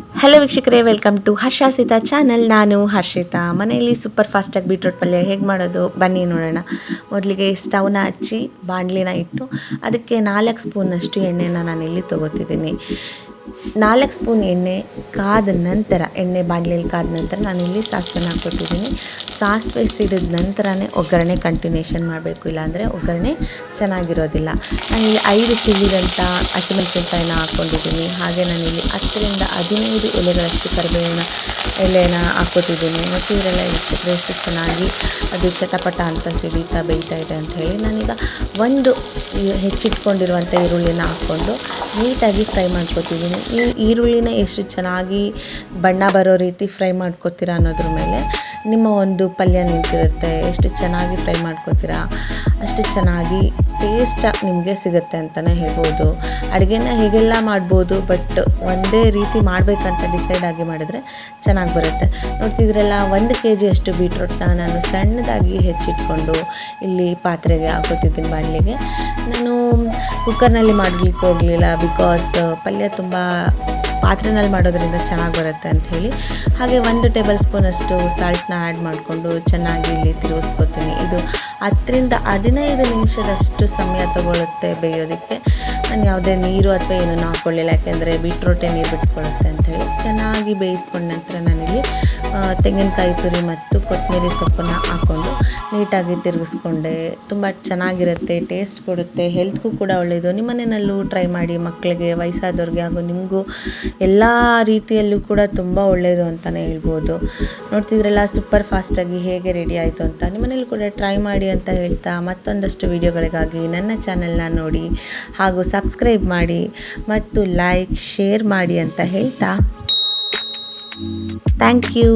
Hello ವೀಕ್ಷಕರೇ welcome to ಹರ್ಷಾಸಿತಾ channel ನಾನು ಹರ್ಷಿತಾ. ಮನೆಯಲ್ಲಿ ಸೂಪರ್ ಫಾಸ್ಟಾಗಿ ಬೀಟ್ರೂಟ್ ಪಲ್ಯ ಹೇಗೆ ಮಾಡೋದು? ಬನ್ನಿ ನೋಡೋಣ. ಮೊದಲಿಗೆ ಸ್ಟವ್ನ ಹಚ್ಚಿ, ಬಾಣಲಿನ ಇಟ್ಟು, ಅದಕ್ಕೆ ನಾಲ್ಕು ಸ್ಪೂನಷ್ಟು ಎಣ್ಣೆನ ನಾನು ಇಲ್ಲಿ ತೊಗೋತಿದ್ದೀನಿ. ನಾಲ್ಕು ಸ್ಪೂನ್ ಎಣ್ಣೆ, ಕಾದ ನಂತರ, ಎಣ್ಣೆ ಬಾಣಲೆಯಲ್ಲಿ ಕಾದ ನಂತರ ನಾನು ಇಲ್ಲಿ ಸಾಸಿವೆನ ಹಾಕ್ಕೊಟ್ಟಿದ್ದೀನಿ. ಸಾಸಿವೆ ಸಿಡಿದ ನಂತರನೇ ಒಗ್ಗರಣೆ ಕಂಟಿನ್ಯೂಷನ್ ಮಾಡಬೇಕು, ಇಲ್ಲಾಂದರೆ ಒಗ್ಗರಣೆ ಚೆನ್ನಾಗಿರೋದಿಲ್ಲ. ನಾನಿಲ್ಲಿ ಐದು ಸಿಡಿದಂಥ ಹಸಿಮೆಣಸಿನ್ಕಾಯಿನ ಹಾಕ್ಕೊಂಡಿದ್ದೀನಿ. ಹಾಗೆ ನಾನಿಲ್ಲಿ ಹತ್ತರಿಂದ ಹದಿನೈದು ಎಲೆಗಳಷ್ಟು ಕರಿಬೇವಿನ ಎಲೆನ ಹಾಕ್ಕೊತಿದ್ದೀನಿ ಮತ್ತು ಇವರೆಲ್ಲ ಹೆಚ್ಚಿದ್ರೆ ಎಷ್ಟು ಚೆನ್ನಾಗಿ ಅದು ಚಟಪಟ ಅಂತ ಸಿಡಿತಾ ಬೇಯ್ತಾ ಇದೆ ಅಂತ ಹೇಳಿ ನಾನೀಗ ಒಂದು ಹೆಚ್ಚಿಟ್ಕೊಂಡಿರುವಂಥ ಈರುಳ್ಳಿನ ಹಾಕ್ಕೊಂಡು ನೀಟಾಗಿ ಫ್ರೈ ಮಾಡ್ಕೊತಿದ್ದೀನಿ. ಈ ಈರುಳ್ಳಿನ ಎಷ್ಟು ಚೆನ್ನಾಗಿ ಬಣ್ಣ ಬರೋ ರೀತಿ ಫ್ರೈ ಮಾಡ್ಕೊತೀರಾ ಅನ್ನೋದ್ರ ಮೇಲೆ ನಿಮ್ಮ ಒಂದು ಪಲ್ಯ ನಿಂತಿರುತ್ತೆ, ಎಷ್ಟು ಚೆನ್ನಾಗಿ ಫ್ರೈ ಮಾಡ್ಕೊತೀರಾ, ಅಷ್ಟು ಚೆನ್ನಾಗಿ ಟೇಸ್ಟ್ ನಿಮಗೆ ಸಿಗುತ್ತೆ ಅಂತಲೇ ಹೇಳ್ಬೋದು. ಅಡುಗೆನ ಹೀಗೆಲ್ಲ ಮಾಡ್ಬೋದು ಬಟ್ ಒಂದೇ ರೀತಿ ಮಾಡಬೇಕಂತ ಡಿಸೈಡ್ ಆಗಿ ಮಾಡಿದ್ರೆ ಚೆನ್ನಾಗಿ ಬರುತ್ತೆ. ನೋಡ್ತಿದ್ರಲ್ಲ ಒಂದು ಕೆ ಜಿಯಷ್ಟು ಬೀಟ್ರೋಟ್ನ ನಾನು ಸಣ್ಣದಾಗಿ ಹೆಚ್ಚಿಟ್ಕೊಂಡು ಇಲ್ಲಿ ಪಾತ್ರೆಗೆ ಹಾಕೋತಿದ್ದೀನಿ ಬಾಣಲಿಗೆ. ನಾನು ಕುಕ್ಕರ್ನಲ್ಲಿ ಮಾಡಲಿಕ್ಕೆ ಹೋಗಲಿಲ್ಲ ಬಿಕಾಸ್ ಪಲ್ಯ ತುಂಬ ಪಾತ್ರೆನಲ್ಲಿ ಮಾಡೋದ್ರಿಂದ ಚೆನ್ನಾಗಿ ಬರುತ್ತೆ ಅಂತ ಹೇಳಿ. ಹಾಗೆ ಒಂದು ಟೇಬಲ್ ಸ್ಪೂನಷ್ಟು ಸಾಲ್ಟ್ನ ಆ್ಯಡ್ ಮಾಡಿಕೊಂಡು ಚೆನ್ನಾಗಿ ಇಲ್ಲಿ ತಿರುಗಿಸ್ಕೊತೀನಿ. ಇದು ಹತ್ತರಿಂದ ಹದಿನೈದು ನಿಮಿಷದಷ್ಟು ಸಮಯ ತಗೊಳ್ಳುತ್ತೆ ಬೇಯೋದಕ್ಕೆ. ನಾನು ಯಾವುದೇ ನೀರು ಅಥವಾ ಏನೂ ಹಾಕ್ಕೊಳ್ಳಿಲ್ಲ ಯಾಕೆಂದರೆ ಬೀಟ್ರೋಟೆ ನೀರು ಬಿಟ್ಕೊಳ್ಳುತ್ತೆ ಅಂಥೇಳಿ ಚೆನ್ನಾಗಿ ಬೇಯಿಸ್ಕೊಂಡ ನಂತರ ನಾನಿಲ್ಲಿ ತೆಂಗಿನಕಾಯಿ ತುರಿ ಮತ್ತು ಕೊತ್ತಂಬರಿ ಸೊಪ್ಪನ್ನು ಹಾಕ್ಕೊಂಡು ನೀಟಾಗಿ ತಿರುಗಿಸ್ಕೊಂಡೆ. ತುಂಬ ಚೆನ್ನಾಗಿರುತ್ತೆ ಟೇಸ್ಟ್ ಕೊಡುತ್ತೆ ಹೆಲ್ತ್ಗೂ ಕೂಡ ಒಳ್ಳೆಯದು ನಿಮ್ಮ ಮನೆಯಲ್ಲೂ ಟ್ರೈ ಮಾಡಿ, ಮಕ್ಕಳಿಗೆ, ವಯಸ್ಸಾದವ್ರಿಗೆ ಹಾಗೂ ನಿಮಗೂ ಎಲ್ಲ ರೀತಿಯಲ್ಲೂ ಕೂಡ ತುಂಬ ಒಳ್ಳೆಯದು ಅಂತಲೇ ಹೇಳ್ಬೋದು. ನೋಡ್ತಿದ್ರಲ್ಲ ಸೂಪರ್ ಫಾಸ್ಟಾಗಿ ಹೇಗೆ ರೆಡಿ ಆಯಿತು ಅಂತ? ನಿಮ್ಮನೇಲಿ ಕೂಡ ಟ್ರೈ ಮಾಡಿ ಅಂತ ಹೇಳ್ತಾ ಮತ್ತೊಂದಷ್ಟು ವೀಡಿಯೋಗಳಿಗಾಗಿ ನನ್ನ ಚಾನಲ್ನ ನೋಡಿ ಹಾಗೂ ಸಬ್ಸ್ಕ್ರೈಬ್ ಮಾಡಿ ಮತ್ತು ಲೈಕ್ ಶೇರ್ ಮಾಡಿ ಅಂತ ಹೇಳ್ತಾ. Thank you